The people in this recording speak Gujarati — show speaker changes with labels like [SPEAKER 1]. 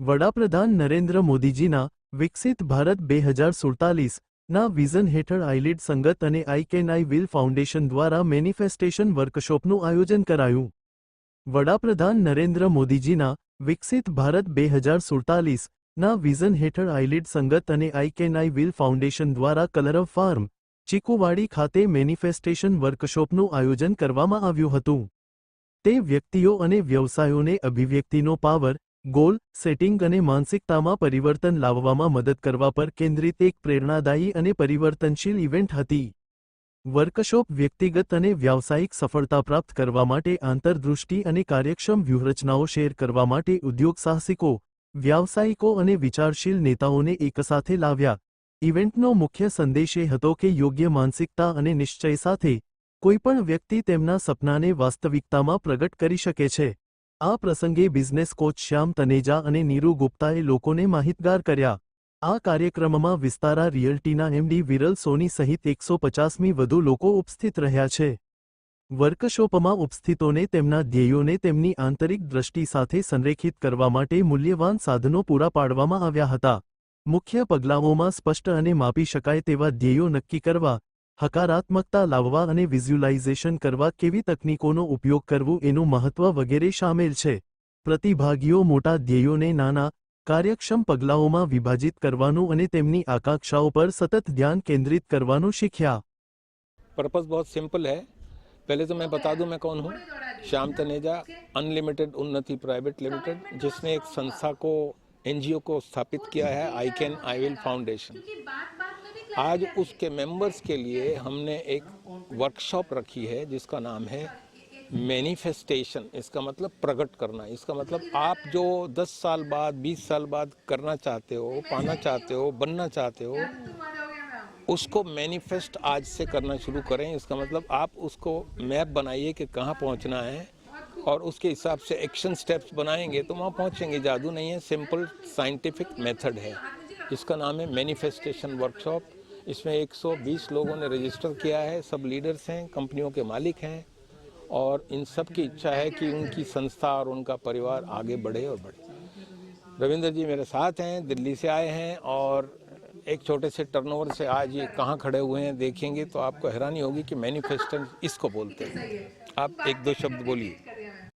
[SPEAKER 1] વડાપ્રધાન નરેન્દ્ર મોદીજીના વિકસિત ભારત બે હજાર સુડતાલીસના વિઝન હેઠળ આઈલિડ સંગત અને I can I will foundation દ્વારા મેનિફેસ્ટેશન વર્કશોપનું આયોજન કરાયું. વડાપ્રધાન નરેન્દ્ર મોદીજીના વિકસિત ભારત બે હજાર સુડતાલીસના વિઝન હેઠળ આઈલિડ સંગત અને I can I will foundation દ્વારા કલર ઓફ ફાર્મ, ચીકુવાડી ખાતે મેનિફેસ્ટેશન વર્કશોપનું આયોજન કરવામાં આવ્યું હતું. તે વ્યક્તિઓ અને વ્યવસાયોને અભિવ્યક્તિનો પાવર ગોલ, સેટિંગ અને માનસિકતામાં પરિવર્તન લાવવામાં મદદ કરવા પર કેન્દ્રિત એક પ્રેરણાદાયી અને પરિવર્તનશીલ ઇવેન્ટ હતી. વર્કશોપ વ્યક્તિગત અને વ્યાવસાયિક સફળતા પ્રાપ્ત કરવા માટે આંતરદૃષ્ટિ અને કાર્યક્ષમ વ્યૂહરચનાઓ શેર કરવા માટે ઉદ્યોગ સાહસિકો, વ્યાવસાયિકો અને વિચારશીલ નેતાઓને એકસાથે લાવ્યા. ઇવેન્ટનો મુખ્ય સંદેશ એ હતો કે યોગ્ય માનસિકતા અને નિશ્ચય સાથે કોઈપણ વ્યક્તિ તેમના સપનાને વાસ્તવિકતામાં પ્રગટ કરી શકે છે. આ પ્રસંગે બિઝનેસ કોચ શ્યામ તનેજા અને નીરુ ગુપ્તાએ લોકોને માહિતગાર કર્યા. આ કાર્યક્રમમાં વિસ્તારા રિયલ્ટીના એમડી વિરલ સોની સહિત એકસો પચાસમી વધુ લોકો ઉપસ્થિત રહ્યા છે. વર્કશોપમાં ઉપસ્થિતોને તેમના ધ્યેયોને તેમની આંતરિક દ્રષ્ટિ સાથે સંરેખિત કરવા માટે મૂલ્યવાન સાધનો પૂરા પાડવામાં આવ્યા હતા. મુખ્ય પગલાઓમાં સ્પષ્ટ અને માપી શકાય તેવા ધ્યેયો નક્કી કરવા હકારાત્મકતા લાવવા અને વિઝ્યુલાઇઝેશન કરવા કેવી તકનીકોનો ઉપયોગ કરવું એનું મહત્વ વગેરે શામેલ છે પ્રતિભાગીઓ મોટા ધ્યેયોને નાના કાર્યક્ષમ પગલાઓમાં વિભાજિત કરવાનું અને તેમની આકાંક્ષાઓ પર સતત ધ્યાન કેન્દ્રિત કરવાનું શીખ્યા
[SPEAKER 2] पर्पस बहुत सिंपल है पहले तो मैं बता दूं मैं कौन हूं Shyam Taneja unlimited Unnati private limited जिसने एक संस्था को एनजीओ को स्थापित किया है I can I will foundation आज उसके मेंबर्स के लिए हमने एक वर्कशॉप रखी है, जिसका नाम है मैनिफेस्टेशन इसका मतलब प्रकट करना। इसका मतलब आप जो 10 साल बाद 20 साल बाद करना चाहते हो, पाना चाहते हो, बनना चाहते हो, उसको मैनिफेस्ट आज से करना शुरू करें। इसका मतलब आप उसको मैप बनाइए कि कहाँ पहुँचना है, और उसके हिसाब से एक्शन स्टेप्स बनाएँगे तो वहाँ पहुँचेंगे। जादू नहीं है सिंपल साइंटिफिक मेथड है। इसका नाम है मैनिफेस्टेशन वर्कशॉप इसमें 120 लोगों ने रजिस्टर किया है। सब लीडर्स हैं, कंपनियों के मालिक हैं और इन सब की इच्छा है कि उनकी संस्था और उनका परिवार आगे बढ़े और बढ़े। रविंद्र जी मेरे साथ हैं, दिल्ली से आए हैं और एक छोटे से टर्नओवर से आज ये कहाँ खड़े हुए हैं देखेंगे तो आपको हैरानी होगी कि मैनिफेस्टेशन इसको बोलते हैं। आप एक दो शब्द बोलिए।